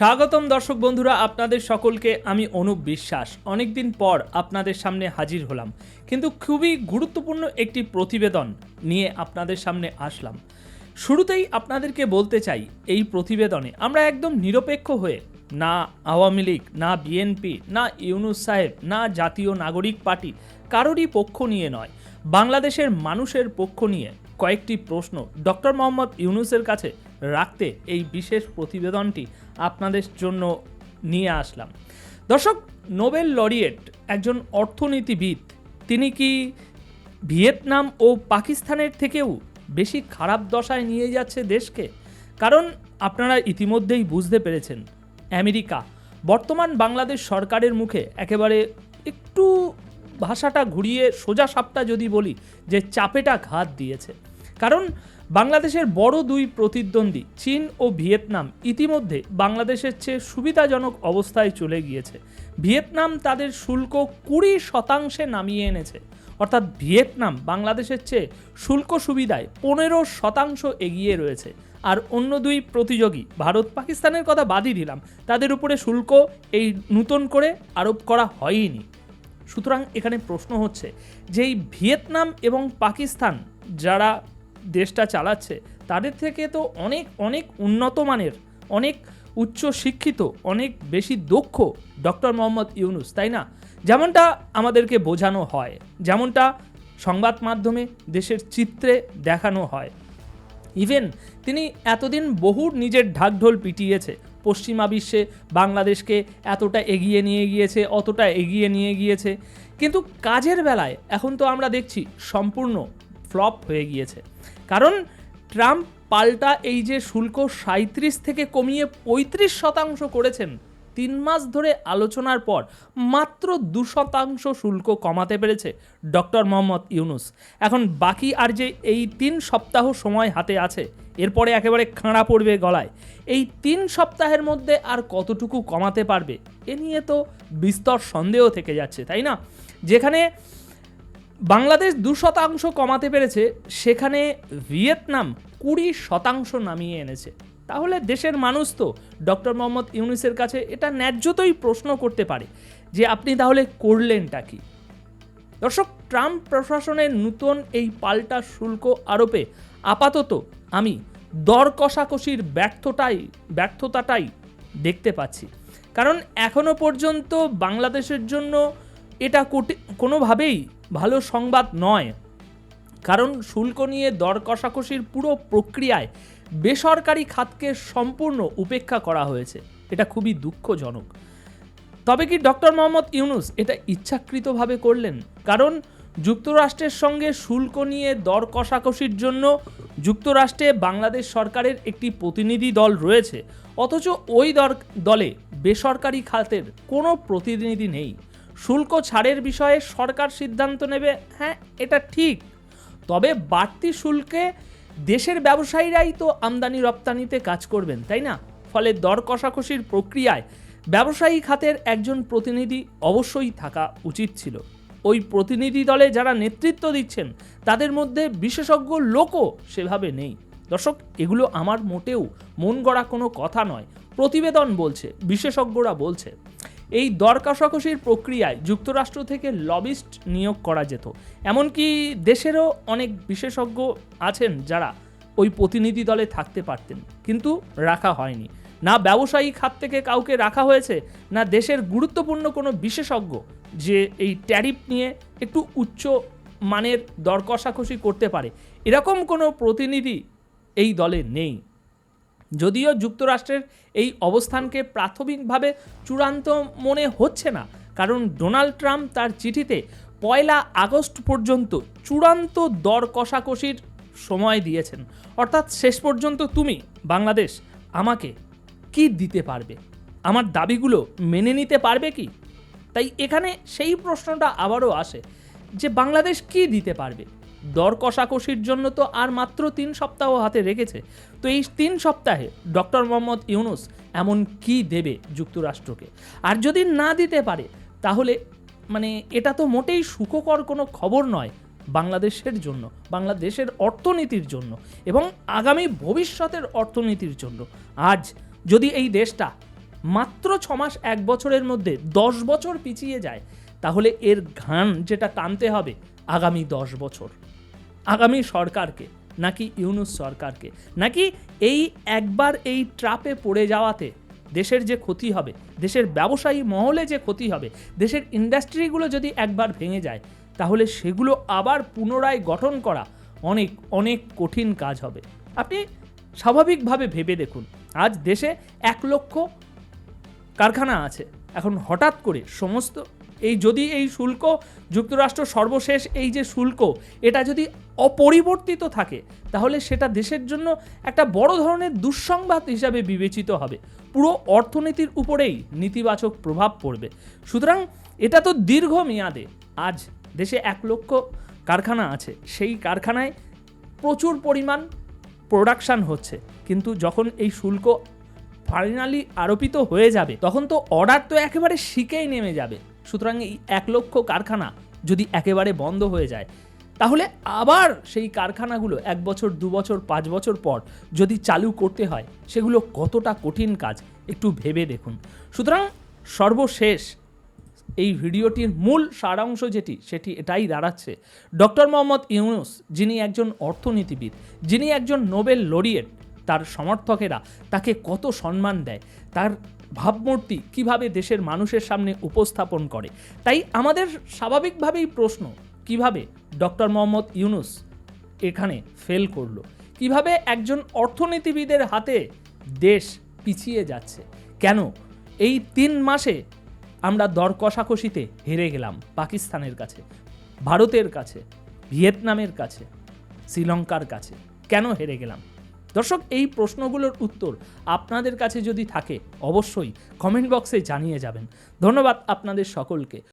স্বাগতম দর্শক বন্ধুরা, আপনাদের সকলকে আমি অনুপ বিশ্বাস। অনেকদিন পর আপনাদের সামনে হাজির হলাম, কিন্তু খুবই গুরুত্বপূর্ণ একটি প্রতিবেদন নিয়ে আপনাদের সামনে আসলাম। শুরুতেই আপনাদেরকে বলতে চাই, এই প্রতিবেদনে আমরা একদম নিরপেক্ষ হয়ে না আওয়ামী লীগ, না বিএনপি, না ইউনুস সাহেব, না জাতীয় নাগরিক পার্টি কারোরই পক্ষ নিয়ে নয়। বাংলাদেশের মানুষের পক্ষ নিয়ে কয়েকটি প্রশ্ন ডক্টর মোহাম্মদ ইউনুসের কাছে রাখতে এই বিশেষ প্রতিবেদনটি আপনাদের জন্য নিয়ে আসলাম। দর্শক, নোবেল লরিয়েট একজন অর্থনীতিবিদ। তিনি কি ভিয়েতনাম ও পাকিস্তানের থেকেও বেশি খারাপ দশায় নিয়ে যাচ্ছে দেশকে? কারণ আপনারা ইতিমধ্যেই বুঝতে পেরেছেন, আমেরিকা বর্তমান বাংলাদেশ সরকারের মুখে একেবারে একটু ভাষাটা ঘুরিয়ে সোজা সাপটা যদি বলি, যে চাপেটা ঘাত দিয়েছে। কারণ বাংলাদেশের বড় দুই প্রতিদ্বন্দ্বী, চীন ও ভিয়েতনাম, ইতিমধ্যে বাংলাদেশের চেয়ে সুবিধাজনক অবস্থায় চলে গিয়েছে। ভিয়েতনাম তাদের শুল্ক কুড়ি শতাংশে নামিয়ে এনেছে। অর্থাৎ ভিয়েতনাম বাংলাদেশের চেয়ে শুল্ক সুবিধায় পনেরো শতাংশ এগিয়ে রয়েছে। আর অন্য দুই প্রতিযোগী, ভারত, পাকিস্তানের কথা বাদই দিলাম, তাদের উপরে শুল্ক এই নূতন করে আরোপ করা হয়নি। সুতরাং এখানে প্রশ্ন হচ্ছে যে এই ভিয়েতনাম এবং পাকিস্তান যারা দেশটা চালাচ্ছে, তাদের থেকে তো অনেক অনেক উন্নত মানের, অনেক উচ্চ শিক্ষিত, অনেক বেশি দক্ষ ডক্টর মোহাম্মদ ইউনুস, তাই না? যেমনটা আমাদেরকে বোঝানো হয়, যেমনটা সংবাদ মাধ্যমে দেশের চিত্রে দেখানো হয়। ইভেন তিনি এতদিন বহু নিজের ঢাকঢোল পিটিয়েছে, পশ্চিমা বিশ্বে বাংলাদেশকে এতটা এগিয়ে নিয়ে গিয়েছে, অতটা এগিয়ে নিয়ে গিয়েছে। কিন্তু কাজের বেলায় এখন তো আমরা দেখছি সম্পূর্ণ ফ্লপ হয়ে গিয়েছে। কারণ ট্রাম্প পাল্টা এই যে শুল্ক সাঁত্রিশ থেকে কমিয়ে পঁয়ত্রিশ শতাংশ করেছেন, তিন মাস ধরে আলোচনার পর মাত্র দু শতাংশ শুল্ক কমাতে পেরেছে ডক্টর মোহাম্মদ ইউনুস। এখন বাকি আর যে এই তিন সপ্তাহ সময় হাতে আছে, এরপরে একেবারে খাঁড়া পড়বে গলায়। এই তিন সপ্তাহের মধ্যে আর কতটুকু কমাতে পারবে, এ নিয়ে তো বিস্তর সন্দেহ থেকে যাচ্ছে, তাই না? যেখানে বাংলাদেশ দু শতাংশ কমাতে পেরেছে, সেখানে ভিয়েতনাম কুড়ি শতাংশ নামিয়ে এনেছে। তাহলে দেশের মানুষ তো ডক্টর মোহাম্মদ ইউনুসের কাছে এটা ন্যায্যতই প্রশ্ন করতে পারে, যে আপনি তাহলে করলেনটা কি? দর্শক, ট্রাম্প প্রশাসনের নূতন এই পাল্টা শুল্ক আরোপে আপাতত আমি দর কষাকষির ব্যর্থতাই, ব্যর্থতাটাই দেখতে পাচ্ছি। কারণ এখনও পর্যন্ত বাংলাদেশের জন্য এটা কোনোভাবেই ভালো সংবাদ নয়। কারণ শুল্ক নিয়ে দর কষাকষির পুরো প্রক্রিয়ায় বেসরকারি খাতকে সম্পূর্ণ উপেক্ষা করা হয়েছে। এটা খুবই দুঃখজনক। তবে কি ডক্টর মোহাম্মদ ইউনুস এটা ইচ্ছাকৃতভাবে করলেন? কারণ যুক্তরাষ্ট্রের সঙ্গে শুল্ক নিয়ে দর কষাকষির জন্য যুক্তরাষ্ট্রে বাংলাদেশ সরকারের একটি প্রতিনিধি দল রয়েছে। অথচ ওই দর, দলে বেসরকারি খাতের কোনো প্রতিনিধি নেই। শুল্ক ছাড়ের বিষয়ে সরকার সিদ্ধান্ত নেবে। হ্যাঁ এটা ঠিক। তবে বাড়তি শুল্কে দেশের ব্যবসায়ীরাই তো আমদানি রপ্তানিতে কাজ করবেন, তাই না? ফলে দর কষাকষির প্রক্রিয়ায় ব্যবসায়ী খাতের একজন প্রতিনিধি অবশ্যই থাকা উচিত ছিল। ওই প্রতিনিধি দলে যারা নেতৃত্ব দিচ্ছেন, তাদের মধ্যে বিশেষজ্ঞ লোকও সেভাবে নেই। দর্শক, এগুলো আমার মোটেও মন গড়া কোনো কথা নয়। প্রতিবেদন বলছে, বিশেষজ্ঞরা বলছে। এই দর কষাকষির প্রক্রিয়ায় যুক্তরাষ্ট্র থেকে লবিস্ট নিয়োগ করা যেত। এমনকি দেশেরও অনেক বিশেষজ্ঞ আছেন যারা ওই প্রতিনিধি দলে থাকতে পারতেন, কিন্তু রাখা হয়নি। না ব্যবসায়ী খাত থেকে কাউকে রাখা হয়েছে, না দেশের গুরুত্বপূর্ণ কোনো বিশেষজ্ঞ যে এই ট্যারিফ নিয়ে একটু উচ্চ মানের দর কষাকষি করতে পারে। এরকম কোনো প্রতিনিধি এই দলে নেই। যদিও যুক্তরাষ্ট্রের এই অবস্থানকে প্রাথমিকভাবে চূড়ান্ত মনে হচ্ছে না, কারণ ডোনাল্ড ট্রাম্প তার চিঠিতে পয়লা আগস্ট পর্যন্ত চূড়ান্ত দর কষাকষির সময় দিয়েছেন। অর্থাৎ শেষ পর্যন্ত তুমি, বাংলাদেশ, আমাকে কি দিতে পারবে? আমার দাবিগুলো মেনে নিতে পারবে কি? তাই এখানে সেই প্রশ্নটা আবারও আসে যে বাংলাদেশ কি দিতে পারবে? দর কষাকষির জন্য তো আর মাত্র তিন সপ্তাহ হাতে রেখেছে। তো এই তিন সপ্তাহে ডক্টর মোহাম্মদ ইউনুস এমন কি দেবে যুক্তরাষ্ট্রকে? আর যদি না দিতে পারে, তাহলে মানে এটা তো মোটেই সুখকর কোনো খবর নয় বাংলাদেশের জন্য, বাংলাদেশের অর্থনীতির জন্য এবং আগামী ভবিষ্যতের অর্থনীতির জন্য। আজ যদি এই দেশটা মাত্র ছমাস এক বছরের মধ্যে দশ বছর পিছিয়ে যায় তাহলে এর ঘান যেটা টানতে হবে আগামী দশ বছর। আগামী সরকারকে, নাকি ইউনুস সরকারকে, নাকি এই একবার এই ট্রাপে পড়ে যাওয়াতে দেশের যে ক্ষতি হবে, দেশের ব্যবসায়ী মহলে যে ক্ষতি হবে, দেশের ইন্ডাস্ট্রিগুলো যদি একবার ভেঙে যায়, তাহলে সেগুলো আবার পুনরায় গঠন করা অনেক অনেক কঠিন কাজ হবে। আপনি স্বাভাবিকভাবে ভেবে দেখুন, আজ দেশে এক লক্ষ কারখানা আছে। এখন হঠাৎ করে সমস্ত এই যদি এই শুল্ক যুক্তরাষ্ট্র সর্বশেষ এই যে শুল্ক, এটা যদি অপরিবর্তিত থাকে, তাহলে সেটা দেশের জন্য একটা বড় ধরনের দুঃসংবাদ হিসাবে বিবেচিত হবে। পুরো অর্থনীতির উপরেই নেতিবাচক প্রভাব পড়বে। সুতরাং এটা তো দীর্ঘ মেয়াদে আজ দেশে এক লক্ষ কারখানা আছে, সেই কারখানায় প্রচুর পরিমাণ প্রোডাকশান হচ্ছে। কিন্তু যখন এই শুল্ক ফাইনালি আরোপিত হয়ে যাবে, তখন তো অর্ডার তো একেবারে শিখেই নেমে যাবে। সুতরাং এই এক লক্ষ কারখানা যদি একেবারে বন্ধ হয়ে যায়, তাহলে আবার সেই কারখানাগুলো এক বছর, দু বছর, পাঁচ বছর পর যদি চালু করতে হয়, সেগুলো কতটা কঠিন কাজ? একটু ভেবে দেখুন। সুতরাং সর্বশেষ এই ভিডিওটির মূল সারাংশ যেটি, সেটি এটাই দাঁড়াচ্ছে। ডক্টর মোহাম্মদ ইউনুস, যিনি একজন অর্থনীতিবিদ, যিনি একজন নোবেল লরিয়েট, তার সমর্থকেরা তাকে কত সম্মান দেয়? তার ভাবমূর্তি কীভাবে দেশের মানুষের সামনে উপস্থাপন করে? তাই আমাদের স্বাভাবিকভাবেই প্রশ্ন, কীভাবে ডক্টর মোহাম্মদ ইউনুস এখানে ফেল করল? কীভাবে একজন অর্থনীতিবিদের হাতে দেশ পিছিয়ে যাচ্ছে? কেন এই তিন মাসে আমরা দর কষাকষিতে হেরে গেলাম পাকিস্তানের কাছে, ভারতের কাছে, ভিয়েতনামের কাছে, শ্রীলঙ্কার কাছে? কেন হেরে গেলাম? দর্শক, এই প্রশ্নগুলোর উত্তর আপনাদের কাছে যদি থাকে, অবশ্যই কমেন্ট বক্সে জানিয়ে যাবেন। ধন্যবাদ আপনাদের সকলকে।